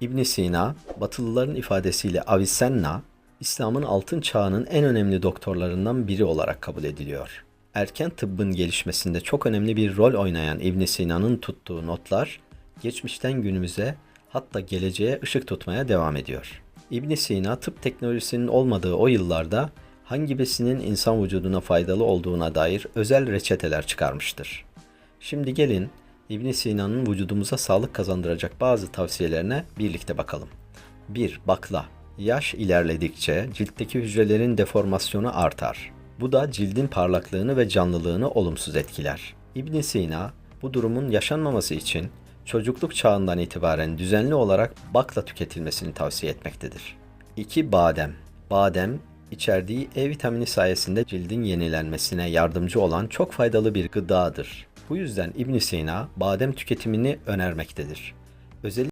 İbn Sina, Batılıların ifadesiyle Avicenna, İslam'ın altın çağının en önemli doktorlarından biri olarak kabul ediliyor. Erken tıbbın gelişmesinde çok önemli bir rol oynayan İbn Sina'nın tuttuğu notlar, geçmişten günümüze hatta geleceğe ışık tutmaya devam ediyor. İbn Sina tıp teknolojisinin olmadığı o yıllarda hangi besinin insan vücuduna faydalı olduğuna dair özel reçeteler çıkarmıştır. Şimdi gelin İbn Sina'nın vücudumuza sağlık kazandıracak bazı tavsiyelerine birlikte bakalım. 1. Bakla. Yaş ilerledikçe ciltteki hücrelerin deformasyonu artar. Bu da cildin parlaklığını ve canlılığını olumsuz etkiler. İbn Sina bu durumun yaşanmaması için çocukluk çağından itibaren düzenli olarak bakla tüketilmesini tavsiye etmektedir. 2. Badem. Badem, içerdiği E vitamini sayesinde cildin yenilenmesine yardımcı olan çok faydalı bir gıdadır. Bu yüzden İbn Sina badem tüketimini önermektedir. Özellikle